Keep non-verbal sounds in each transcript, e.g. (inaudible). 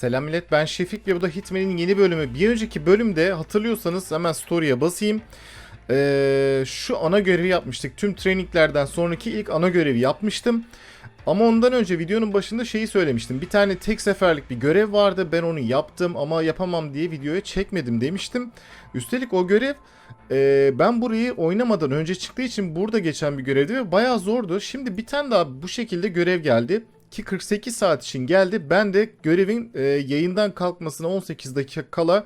Selam millet ben Şefik ve bu da Hitman'in yeni bölümü. Bir önceki bölümde hatırlıyorsanız hemen story'e basayım. Ee, şu ana görevi yapmıştık. Tüm traininglerden sonraki ilk ana görevi yapmıştım. Ama ondan önce videonun başında şeyi söylemiştim. Bir tane tek seferlik bir görev vardı. Ben onu yaptım ama yapamam diye videoya çekmedim demiştim. Üstelik o görev e, ben burayı oynamadan önce çıktığı için burada geçen bir görevdi ve bayağı zordu. Şimdi bir tane daha bu şekilde görev geldi ki 48 saat için geldi. Ben de görevin e, yayından kalkmasına 18 dakika kala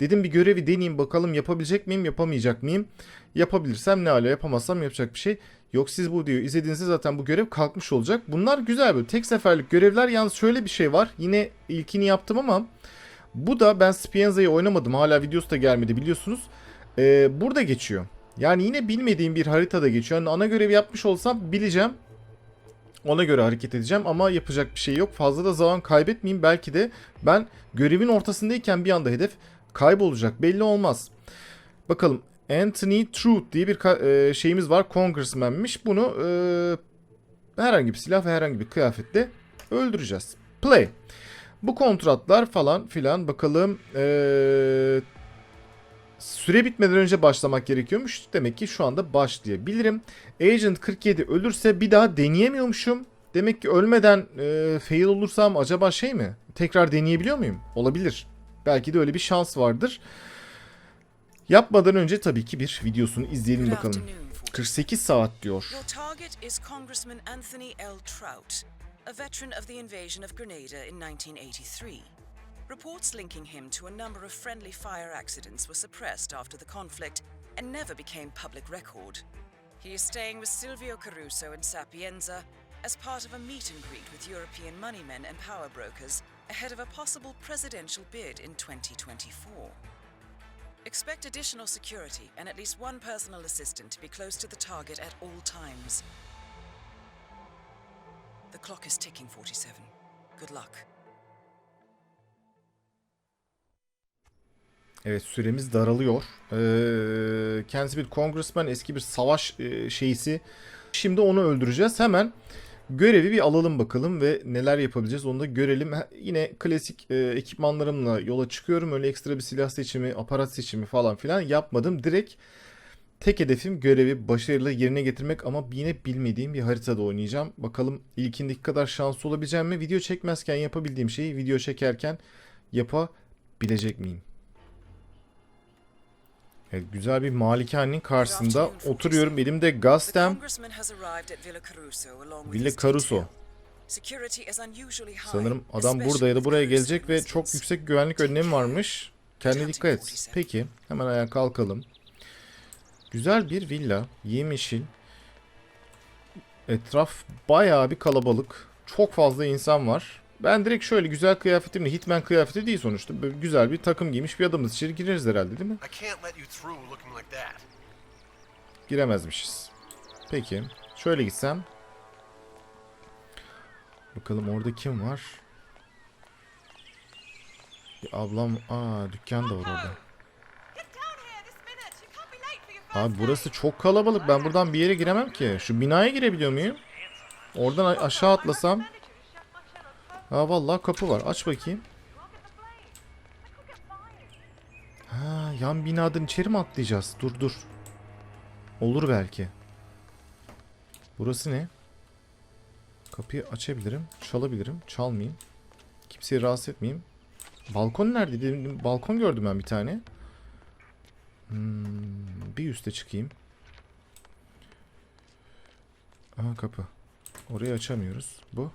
dedim bir görevi deneyeyim bakalım yapabilecek miyim yapamayacak mıyım? Yapabilirsem ne ala yapamazsam yapacak bir şey. Yok siz bu videoyu izlediğinizde zaten bu görev kalkmış olacak. Bunlar güzel böyle tek seferlik görevler. Yalnız şöyle bir şey var. Yine ilkini yaptım ama bu da ben Spienza'yı oynamadım. Hala videosu da gelmedi biliyorsunuz. Ee, burada geçiyor. Yani yine bilmediğim bir haritada geçiyor. Yani ana görevi yapmış olsam bileceğim. Ona göre hareket edeceğim ama yapacak bir şey yok. Fazla da zaman kaybetmeyeyim. Belki de ben görevin ortasındayken bir anda hedef kaybolacak. Belli olmaz. Bakalım Anthony Truth diye bir e, şeyimiz var. Congressman'miş. Bunu e, herhangi bir silah ve herhangi bir kıyafetle öldüreceğiz. Play. Bu kontratlar falan filan bakalım e, süre bitmeden önce başlamak gerekiyormuş. Demek ki şu anda başlayabilirim. Agent 47 ölürse bir daha deneyemiyormuşum. Demek ki ölmeden e, fail olursam acaba şey mi? Tekrar deneyebiliyor muyum? Olabilir. Belki de öyle bir şans vardır. Yapmadan önce tabii ki bir videosunu izleyelim bakalım. afternoon, 48. 48 saat diyor. A veteran of the invasion of Grenada in 1983. Reports linking him to a number of friendly fire accidents were suppressed after the conflict and never became public record. He is staying with Silvio Caruso in Sapienza as part of a meet and greet with European moneymen and power brokers ahead of a possible presidential bid in 2024. Expect additional security and at least one personal assistant to be close to the target at all times. The clock is ticking, 47. Good luck. Evet süremiz daralıyor. Ee, kendisi bir congressman eski bir savaş e, şeysi. Şimdi onu öldüreceğiz. Hemen görevi bir alalım bakalım ve neler yapabileceğiz onu da görelim. Yine klasik e, ekipmanlarımla yola çıkıyorum. Öyle ekstra bir silah seçimi, aparat seçimi falan filan yapmadım. Direkt tek hedefim görevi başarıyla yerine getirmek ama yine bilmediğim bir haritada oynayacağım. Bakalım ilkindeki kadar şanslı olabileceğim mi? Video çekmezken yapabildiğim şeyi video çekerken yapabilecek miyim? Evet, güzel bir malikanenin karşısında oturuyorum. Elimde gazetem. Villa Caruso Sanırım adam burada ya da buraya gelecek ve çok yüksek güvenlik önlemi varmış. Kendine dikkat et. Peki, hemen ayağa kalkalım. Güzel bir villa, yemyeşil. Etraf bayağı bir kalabalık. Çok fazla insan var. Ben direkt şöyle güzel kıyafetimle, Hitman kıyafeti değil sonuçta. Böyle güzel bir takım giymiş bir adamız. İçeri gireriz herhalde değil mi? Giremezmişiz. Peki. Şöyle gitsem. Bakalım orada kim var? Bir ablam... Aa dükkan da var orada. Abi burası çok kalabalık. Ben buradan bir yere giremem ki. Şu binaya girebiliyor muyum? Oradan aşağı atlasam. Ha vallahi kapı var. Aç bakayım. Ha yan binadan içeri mi atlayacağız? Dur dur. Olur belki. Burası ne? Kapıyı açabilirim, çalabilirim, çalmayayım. Kimseyi rahatsız etmeyeyim. Balkon nerede? Dedim, balkon gördüm ben bir tane. Hmm, bir üste çıkayım. Aha kapı. Orayı açamıyoruz. Bu.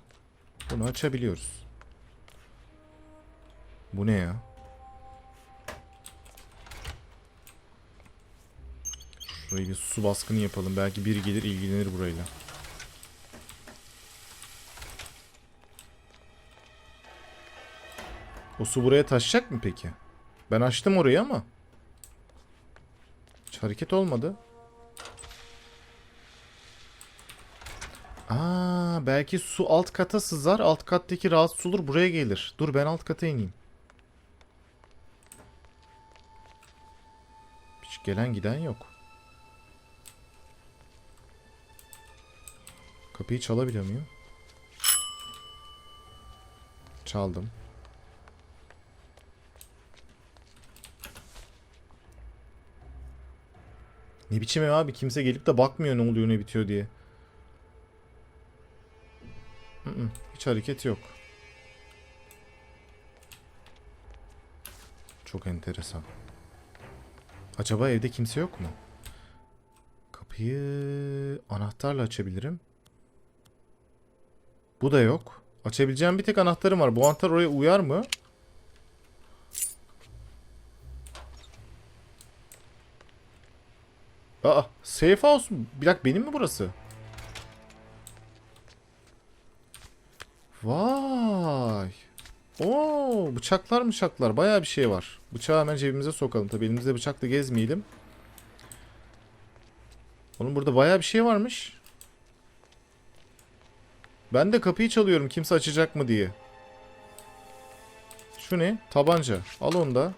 Bunu açabiliyoruz. Bu ne ya? Şurayı bir su baskını yapalım. Belki biri gelir ilgilenir burayla. O su buraya taşacak mı peki? Ben açtım orayı ama. Hiç hareket olmadı. Aa, belki su alt kata sızar. Alt kattaki rahatsız olur buraya gelir. Dur ben alt kata ineyim. Hiç gelen giden yok. Kapıyı çalabiliyor muyum? Çaldım. Ne biçim ev abi kimse gelip de bakmıyor ne oluyor ne bitiyor diye. Hiç hareket yok. Çok enteresan. Acaba evde kimse yok mu? Kapıyı anahtarla açabilirim. Bu da yok. Açabileceğim bir tek anahtarım var. Bu anahtar oraya uyar mı? Aa, safe house mu? Bir dakika benim mi burası? Vay. Oo, bıçaklar bıçaklar. Bayağı bir şey var. Bıçağı hemen cebimize sokalım. Tabii elimizde bıçakla gezmeyelim. Onun burada bayağı bir şey varmış. Ben de kapıyı çalıyorum kimse açacak mı diye. Şu ne? Tabanca. Al onu da.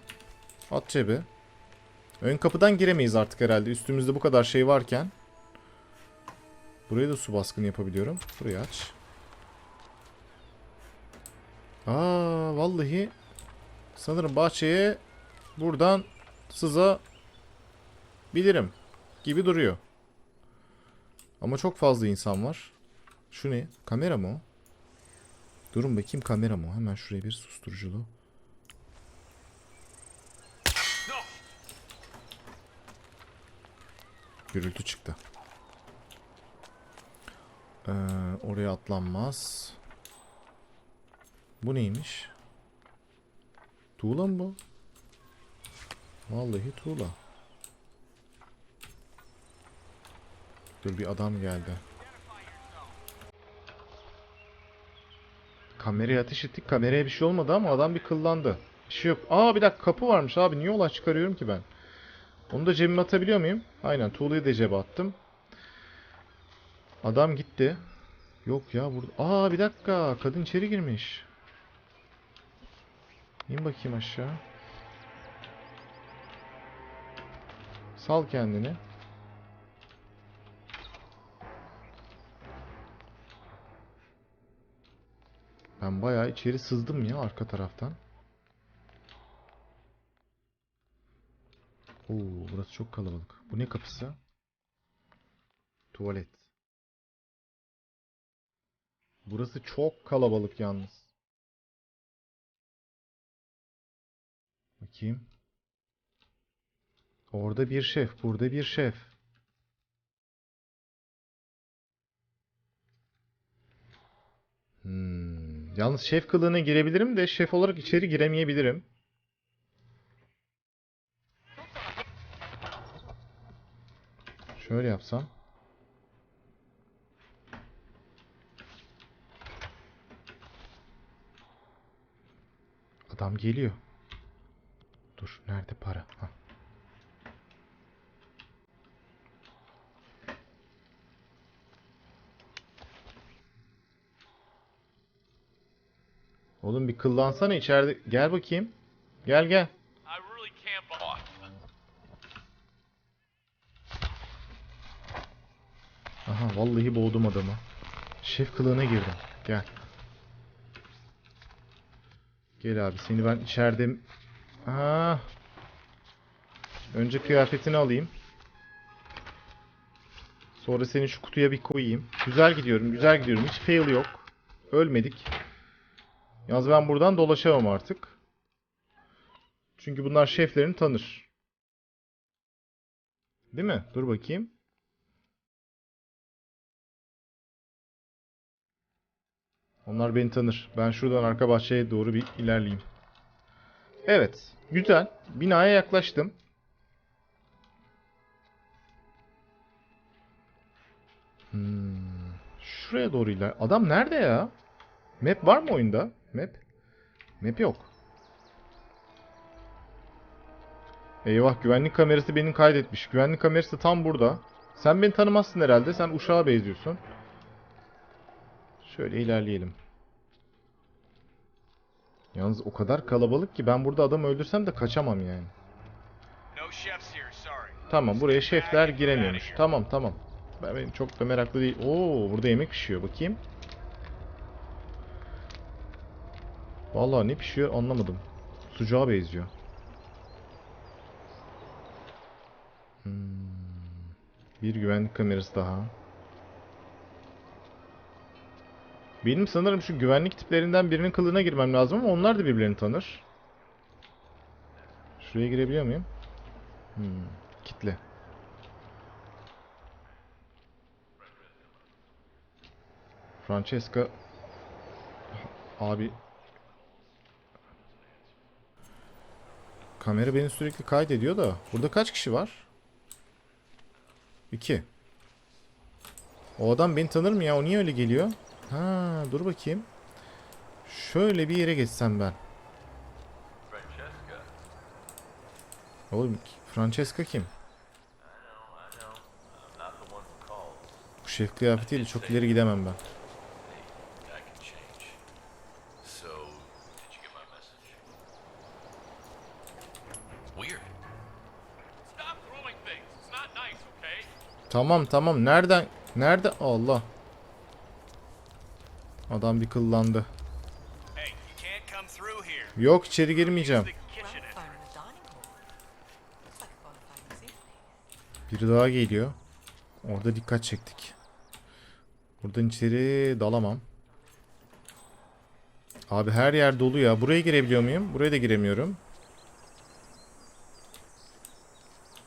At cebe. Ön kapıdan giremeyiz artık herhalde. Üstümüzde bu kadar şey varken. Buraya da su baskını yapabiliyorum. Burayı aç. Aa vallahi sanırım bahçeye buradan sıza bilirim gibi duruyor. Ama çok fazla insan var. Şu ne? Kamera mı o? Durun bakayım kamera mı? Hemen şuraya bir susturuculu. Gürültü çıktı. Ee, oraya atlanmaz. Bu neymiş? Tuğla mı bu? Vallahi tuğla. Dur bir adam geldi. Kameraya ateş ettik. Kameraya bir şey olmadı ama adam bir kıllandı. Bir şey yok. Aa bir dakika kapı varmış abi. Niye olay çıkarıyorum ki ben? Onu da cebime atabiliyor muyum? Aynen tuğlayı da cebe attım. Adam gitti. Yok ya burada. Aa bir dakika. Kadın içeri girmiş. İn bakayım aşağı. Sal kendini. Ben bayağı içeri sızdım ya arka taraftan. Oo, burası çok kalabalık. Bu ne kapısı? Tuvalet. Burası çok kalabalık yalnız. Bakayım. Orada bir şef, burada bir şef. Hmm. Yalnız şef kılığına girebilirim de şef olarak içeri giremeyebilirim. Şöyle yapsam. Adam geliyor. Dur, nerede para? Hah. Oğlum bir kıllansana içeride. Gel bakayım. Gel gel. Aha vallahi boğdum adamı. Şef kılığına girdim. Gel. Gel abi seni ben içeride... Aa. Önce kıyafetini alayım. Sonra seni şu kutuya bir koyayım. Güzel gidiyorum, güzel gidiyorum. Hiç fail yok. Ölmedik. Yalnız ben buradan dolaşamam artık. Çünkü bunlar şeflerini tanır. Değil mi? Dur bakayım. Onlar beni tanır. Ben şuradan arka bahçeye doğru bir ilerleyeyim. Evet. Güzel. Binaya yaklaştım. Hmm, şuraya doğru iler. Adam nerede ya? Map var mı oyunda? Map? Map yok. Eyvah güvenlik kamerası beni kaydetmiş. Güvenlik kamerası tam burada. Sen beni tanımazsın herhalde. Sen uşağa benziyorsun. Şöyle ilerleyelim. Yalnız o kadar kalabalık ki ben burada adam öldürsem de kaçamam yani. Tamam buraya şefler giremiyormuş. Tamam tamam. Ben benim çok da meraklı değil. Oo burada yemek pişiyor bakayım. Vallahi ne pişiyor anlamadım. Sucuğa benziyor. Hmm. Bir güvenlik kamerası daha. Benim sanırım şu güvenlik tiplerinden birinin kılığına girmem lazım ama onlar da birbirlerini tanır. Şuraya girebiliyor muyum? Hmm, kitle. Francesca abi Kamera beni sürekli kaydediyor da burada kaç kişi var? İki. O adam beni tanır mı ya? O niye öyle geliyor? Ha, dur bakayım. Şöyle bir yere geçsem ben. Oğlum Francesca kim? Bu şef kıyafetiyle çok ileri gidemem ben. Tamam tamam nereden? Nerede? Allah. Adam bir kıllandı. Yok içeri girmeyeceğim. Biri daha geliyor. Orada dikkat çektik. Buradan içeri dalamam. Abi her yer dolu ya. Buraya girebiliyor muyum? Buraya da giremiyorum.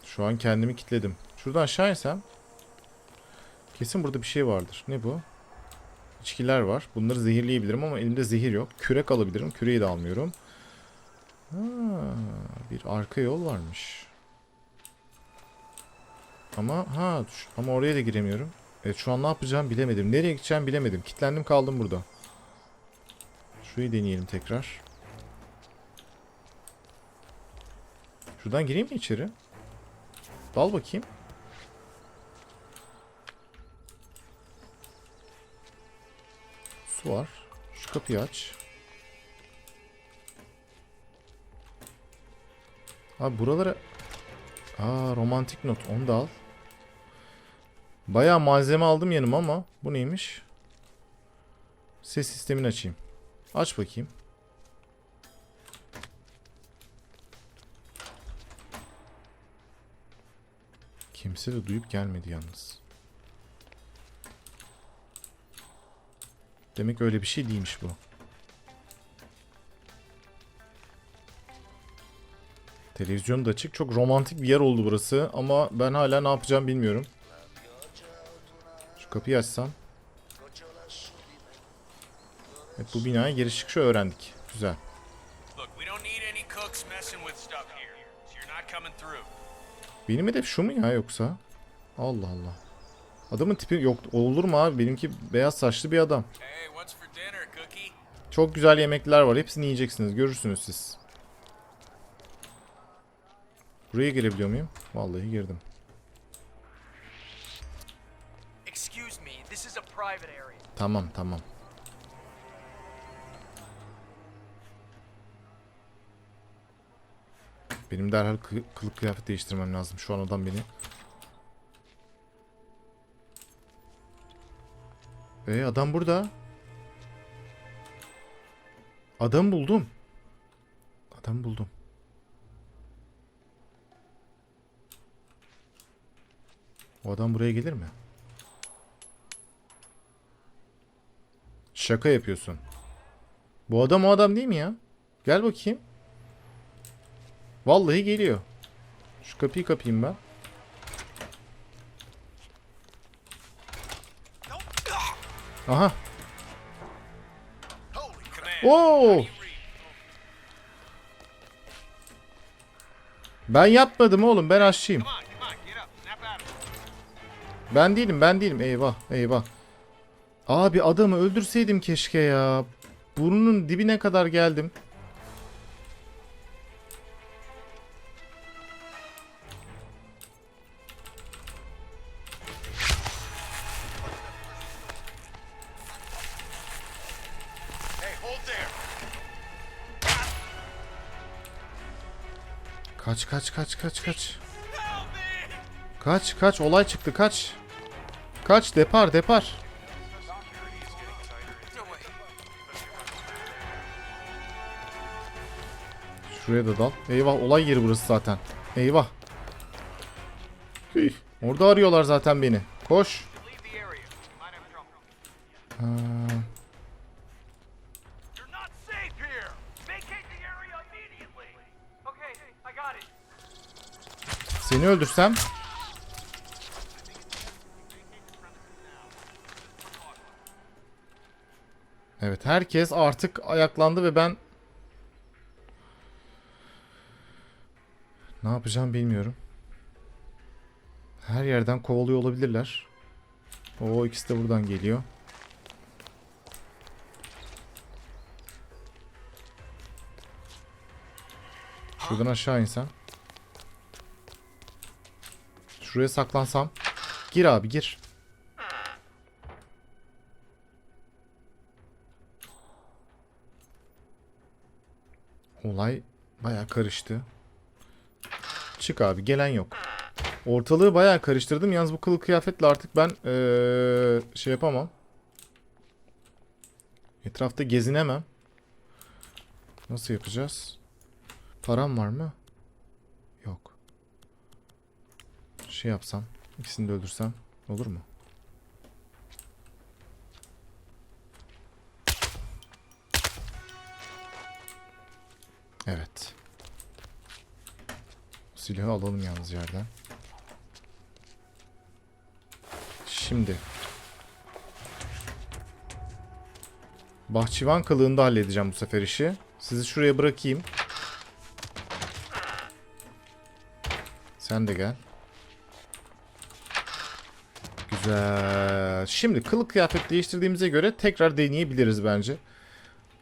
Şu an kendimi kilitledim. Şuradan aşağı insem. Kesin burada bir şey vardır. Ne bu? İçkiler var. Bunları zehirleyebilirim ama elimde zehir yok. Kürek alabilirim. Küreği de almıyorum. Ha, bir arka yol varmış. Ama ha ama oraya da giremiyorum. Evet şu an ne yapacağım bilemedim. Nereye gideceğim bilemedim. Kitlendim kaldım burada. Şurayı deneyelim tekrar. Şuradan gireyim mi içeri? Dal bakayım. Var. Şu kapıyı aç. Abi buralara... Aa romantik not. Onu da al. Bayağı malzeme aldım yanıma ama bu neymiş? Ses sistemini açayım. Aç bakayım. Kimse de duyup gelmedi yalnız. Demek öyle bir şey değilmiş bu. Televizyon da açık. Çok romantik bir yer oldu burası ama ben hala ne yapacağım bilmiyorum. Şu kapıyı açsam. Evet bu binaya giriş çıkışı öğrendik. Güzel. Benim hedef şu mu ya yoksa? Allah Allah. Adamın tipi yok olur mu abi? Benimki beyaz saçlı bir adam. Çok güzel yemekler var. Hepsini yiyeceksiniz. Görürsünüz siz. Buraya girebiliyor muyum? Vallahi girdim. Tamam tamam. Benim derhal kı- kılık kıyafet değiştirmem lazım. Şu an adam beni... Ee adam burada. Adam buldum. Adam buldum. O adam buraya gelir mi? Şaka yapıyorsun. Bu adam o adam değil mi ya? Gel bakayım. Vallahi geliyor. Şu kapıyı kapayım ben. Aha. Oo. Ben yapmadım oğlum. Ben aşçıyım. Ben değilim, ben değilim. Eyvah, eyvah. Abi adamı öldürseydim keşke ya. Burnunun dibine kadar geldim. Kaç kaç kaç kaç kaç. Kaç kaç olay çıktı kaç. Kaç depar depar. Şuraya da dal. Eyvah olay yeri burası zaten. Eyvah. Orada arıyorlar zaten beni. Koş. Seni öldürsem. Evet herkes artık ayaklandı ve ben ne yapacağım bilmiyorum. Her yerden kovalıyor olabilirler. O ikisi de buradan geliyor. Şuradan aşağı insem. Şuraya saklansam. Gir abi gir. Olay baya karıştı. Çık abi gelen yok. Ortalığı baya karıştırdım. Yalnız bu kılık kıyafetle artık ben ee, şey yapamam. Etrafta gezinemem. Nasıl yapacağız? Param var mı? Yok. Şey yapsam. ikisini de öldürsem. Olur mu? Evet. Silahı alalım yalnız yerden. Şimdi. Bahçıvan kılığında halledeceğim bu sefer işi. Sizi şuraya bırakayım. Sen de gel. Şimdi kılık kıyafet değiştirdiğimize göre tekrar deneyebiliriz bence.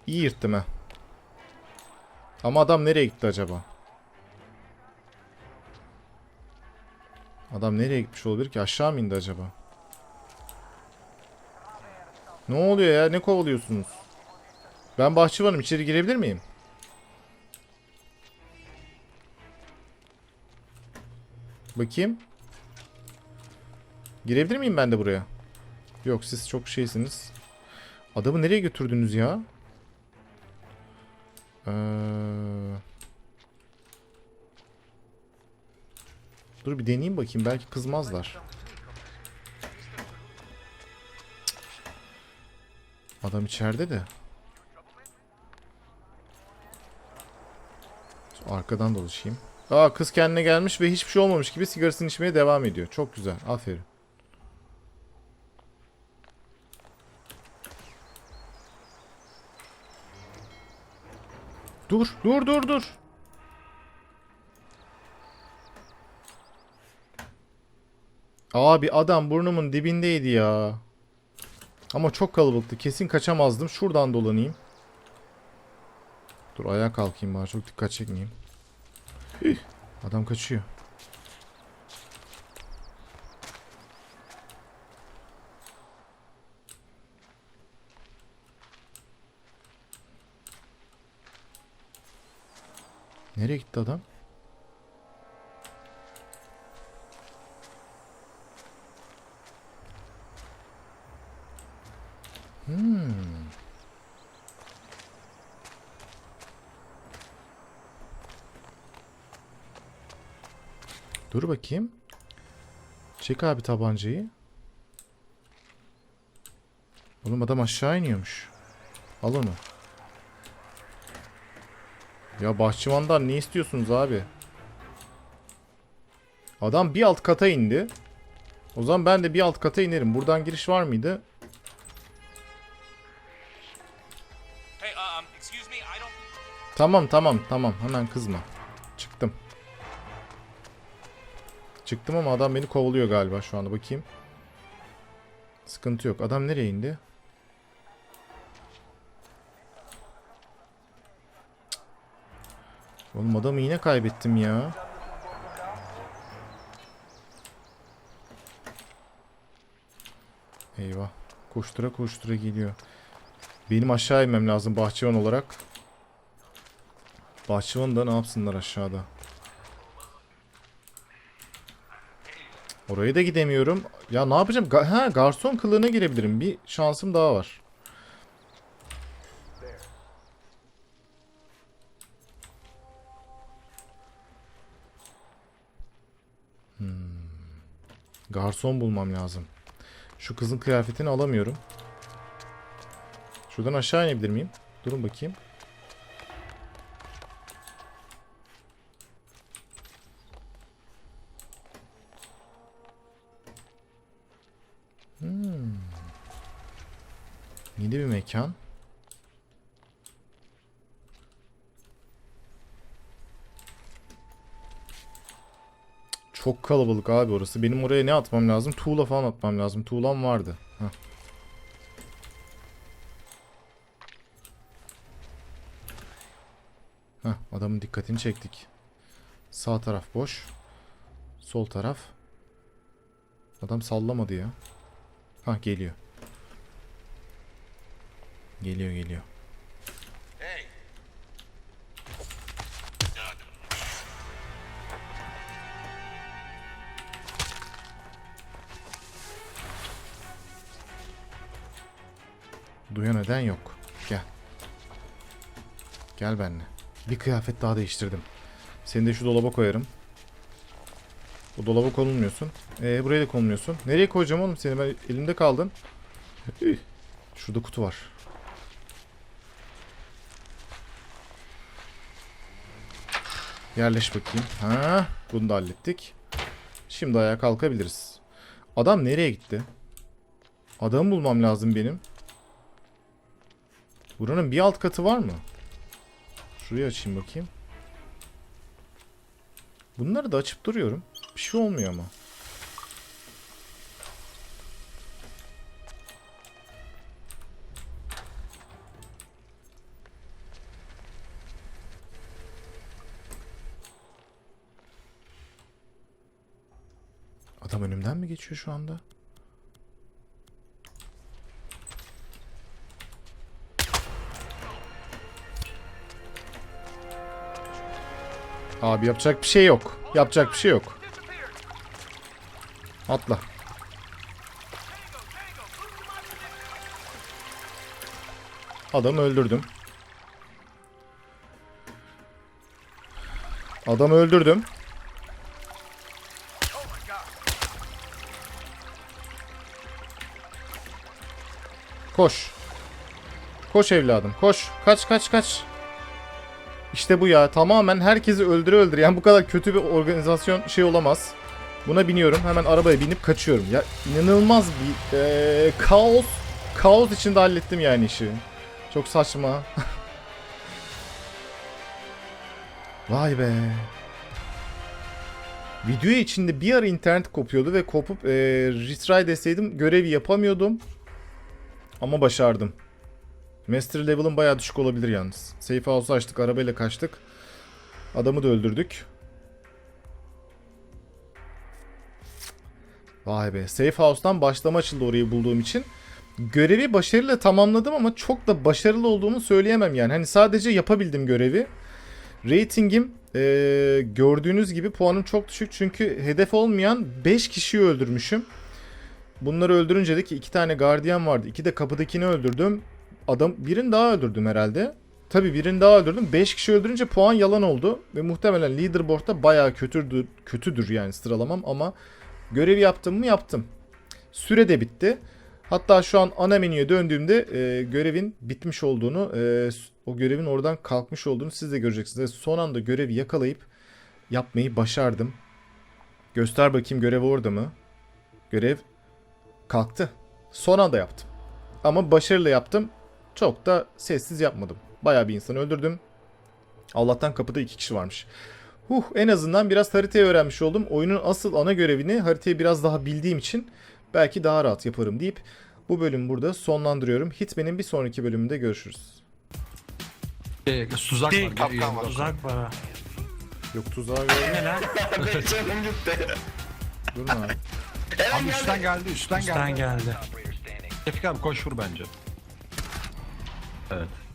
İyi yırttım ha. Ama adam nereye gitti acaba? Adam nereye gitmiş olabilir ki? Aşağı mı indi acaba? Ne oluyor ya? Ne kovalıyorsunuz? Ben bahçıvanım. İçeri girebilir miyim? Bakayım. Girebilir miyim ben de buraya? Yok siz çok şeysiniz. Adamı nereye götürdünüz ya? Ee... Dur bir deneyeyim bakayım belki kızmazlar. Adam içeride de. Arkadan dolaşayım. Aa kız kendine gelmiş ve hiçbir şey olmamış gibi sigarasını içmeye devam ediyor. Çok güzel. Aferin. Dur, dur, dur, dur. Abi adam burnumun dibindeydi ya. Ama çok kalabalıktı. Kesin kaçamazdım. Şuradan dolanayım. Dur ayağa kalkayım bari. Çok dikkat çekmeyeyim. Adam kaçıyor. Nereye gitti adam? Hmm. Dur bakayım. Çek abi tabancayı. Oğlum adam aşağı iniyormuş. Al onu. Ya bahçıvandan ne istiyorsunuz abi? Adam bir alt kata indi. O zaman ben de bir alt kata inerim. Buradan giriş var mıydı? Hey, um, excuse me. Tamam tamam tamam hemen kızma. Çıktım. Çıktım ama adam beni kovalıyor galiba şu anda bakayım. Sıkıntı yok. Adam nereye indi? Oğlum adamı yine kaybettim ya. Eyvah. Koştura koştura geliyor. Benim aşağı inmem lazım bahçıvan olarak. Bahçıvan da ne yapsınlar aşağıda. Oraya da gidemiyorum. Ya ne yapacağım? Ga- ha garson kılığına girebilirim. Bir şansım daha var. Hmm. Garson bulmam lazım. Şu kızın kıyafetini alamıyorum. Şuradan aşağı inebilir miyim? Durun bakayım. Hmm. Yeni bir mekan. Çok kalabalık abi orası. Benim oraya ne atmam lazım? Tuğla falan atmam lazım. Tuğlam vardı. Heh. Heh, adamın dikkatini çektik. Sağ taraf boş. Sol taraf. Adam sallamadı ya. Ha geliyor. Geliyor geliyor. Duyan neden yok. Gel. Gel benimle. Bir kıyafet daha değiştirdim. Seni de şu dolaba koyarım. Bu dolaba konulmuyorsun. Ee, buraya da konulmuyorsun. Nereye koyacağım oğlum seni? Ben elimde kaldın. Şurada kutu var. Yerleş bakayım. Ha, bunu da hallettik. Şimdi ayağa kalkabiliriz. Adam nereye gitti? Adamı bulmam lazım benim. Buranın bir alt katı var mı? Şurayı açayım bakayım. Bunları da açıp duruyorum. Bir şey olmuyor ama. Adam önümden mi geçiyor şu anda? Abi yapacak bir şey yok. Yapacak bir şey yok. Atla. Adamı öldürdüm. Adamı öldürdüm. Koş. Koş evladım koş. Kaç kaç kaç. İşte bu ya. Tamamen herkesi öldüre öldüre. Yani bu kadar kötü bir organizasyon şey olamaz. Buna biniyorum. Hemen arabaya binip kaçıyorum. Ya inanılmaz bir eee, kaos. Kaos içinde hallettim yani işi. Çok saçma. (laughs) Vay be. Video içinde bir ara internet kopuyordu ve kopup eee retry deseydim görevi yapamıyordum. Ama başardım. Master level'ın bayağı düşük olabilir yalnız. Safe house'u açtık, arabayla kaçtık. Adamı da öldürdük. Vay be. Safe house'tan başlama açıldı orayı bulduğum için. Görevi başarıyla tamamladım ama çok da başarılı olduğumu söyleyemem yani. Hani sadece yapabildim görevi. Ratingim eee, gördüğünüz gibi puanım çok düşük. Çünkü hedef olmayan 5 kişiyi öldürmüşüm. Bunları öldürünce de ki iki tane gardiyan vardı. İki de kapıdakini öldürdüm. Adam birini daha öldürdüm herhalde. Tabii birini daha öldürdüm. 5 kişi öldürünce puan yalan oldu. Ve muhtemelen leaderboard'da bayağı kötüdür, kötüdür yani sıralamam ama görevi yaptım mı yaptım. Süre de bitti. Hatta şu an ana menüye döndüğümde e, görevin bitmiş olduğunu, e, o görevin oradan kalkmış olduğunu siz de göreceksiniz. Son anda görevi yakalayıp yapmayı başardım. Göster bakayım görev orada mı? Görev kalktı. Son anda yaptım. Ama başarılı yaptım. Çok da sessiz yapmadım. Bayağı bir insanı öldürdüm. Allah'tan kapıda iki kişi varmış. Huh en azından biraz haritayı öğrenmiş oldum. Oyunun asıl ana görevini haritayı biraz daha bildiğim için belki daha rahat yaparım deyip bu bölümü burada sonlandırıyorum. Hitman'in bir sonraki bölümünde görüşürüz. Şey, tuzak var. Kapkan var. Uzak var. ha. Yok tuzağa göre. Ne lan? (laughs) Durun abi. Abi üstten geldi, üstten Üstten geldi. geldi. Tevfik abi koş vur bence. Evet.